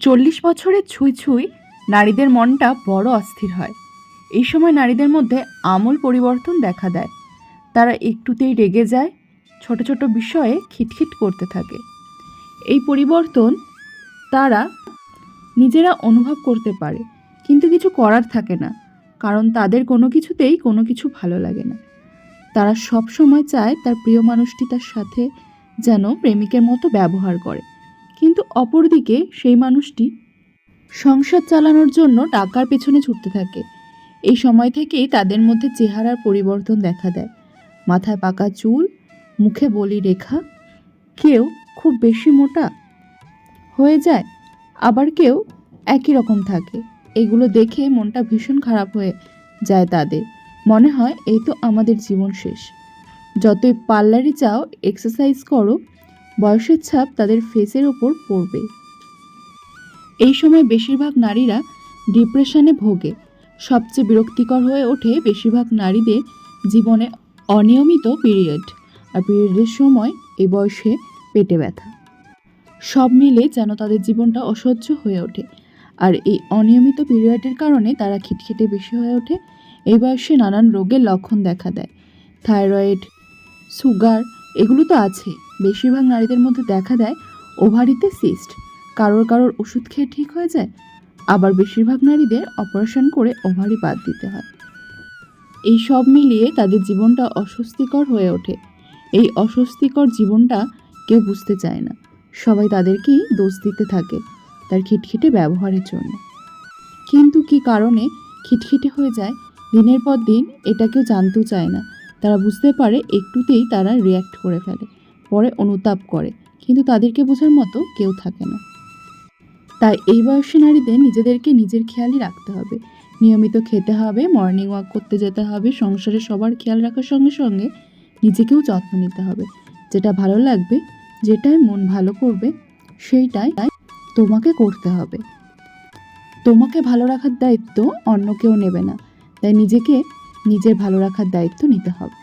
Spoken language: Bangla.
চল্লিশ বছরের ছুঁই ছুঁই নারীদের মনটা বড় অস্থির হয়। এই সময় নারীদের মধ্যে আমূল পরিবর্তন দেখা দেয়। তারা একটুতেই রেগে যায়, ছোট ছোট বিষয়ে খিটখিট করতে থাকে। এই পরিবর্তন তারা নিজেরা অনুভব করতে পারে, কিন্তু কিছু করার থাকে না, কারণ তাদের কোনো কিছুতেই কোনো কিছু ভালো লাগে না। তারা সব সময় চায় তার প্রিয় মানুষটি তার সাথে যেন প্রেমিকের মতো ব্যবহার করে। কিন্তু অপরদিকে সেই মানুষটি সংসার চালানোর জন্য টাকার পেছনে ছুটতে থাকে। এই সময় থেকেই তাদের মধ্যে চেহারার পরিবর্তন দেখা দেয়। মাথায় পাকা চুল, মুখে বলি রেখা, কেউ খুব বেশি মোটা হয়ে যায়, আবার কেউ একই রকম থাকে। এগুলো দেখে মনটা ভীষণ খারাপ হয়ে যায় তাদের। মনে হয় এই তো আমাদের জীবন শেষ। যতই পার্লারে যাও, এক্সারসাইজ করো বয়সের ছাপ তাদের ফেসের ওপর পড়বে। এই সময় বেশিরভাগ নারীরা ডিপ্রেশনে ভোগে। সবচেয়ে বিরক্তিকর হয়ে ওঠে বেশিরভাগ নারীদের জীবনে অনিয়মিত পিরিয়ড আর পিরিয়ডের সময় এই বয়সে পেটে ব্যথা। সব মিলে যেন তাদের জীবনটা অসহ্য হয়ে ওঠে, আর এই অনিয়মিত পিরিয়ডের কারণে তারা খিটখিটে বেশি হয়ে ওঠে। এই বয়সে নানান রোগের লক্ষণ দেখা দেয়। থাইরয়েড সুগার এগুলো তো আছে বেশিরভাগ নারীদের মধ্যে দেখা দেয় ওভারিতে সিস্ট। কারোর কারোর ওষুধ খেয়ে ঠিক হয়ে যায়, আবার বেশিরভাগ নারীদের অপারেশন করে ওভারি বাদ দিতে হয়। এই সব মিলিয়ে তাদের জীবনটা অস্বস্তিকর হয়ে ওঠে। এই অস্বস্তিকর জীবনটা কেউ বুঝতে চায় না। সবাই তাদেরকেই দোষ দিতে থাকে তার খিটখিটে ব্যবহারের জন্য। কিন্তু কি কারণে খিটখিটে হয়ে যায়? দিনের পর দিন এটা কেউ জানতেও চায় না। তারা বুঝতে পারে একটুতেই তারা রিয়্যাক্ট করে ফেলে। পরে অনুতাপ করে, কিন্তু তাদেরকে বোঝার মতো কেউ থাকে না। তাই এই বয়সী নারীদের নিজেদেরকে নিজের খেয়ালই রাখতে হবে। নিয়মিত খেতে হবে মর্নিং ওয়াক করতে যেতে হবে, সংসারে সবার খেয়াল রাখার সঙ্গে সঙ্গে নিজেকেও যত্ন নিতে হবে। যেটা ভালো লাগবে, যেটাই মন ভালো করবে, সেইটাই তাই তোমাকে করতে হবে। তোমাকে ভালো রাখার দায়িত্ব অন্য কেউ নেবে না, তাই নিজেকে নিজের ভালো রাখার দায়িত্ব নিতে হবে।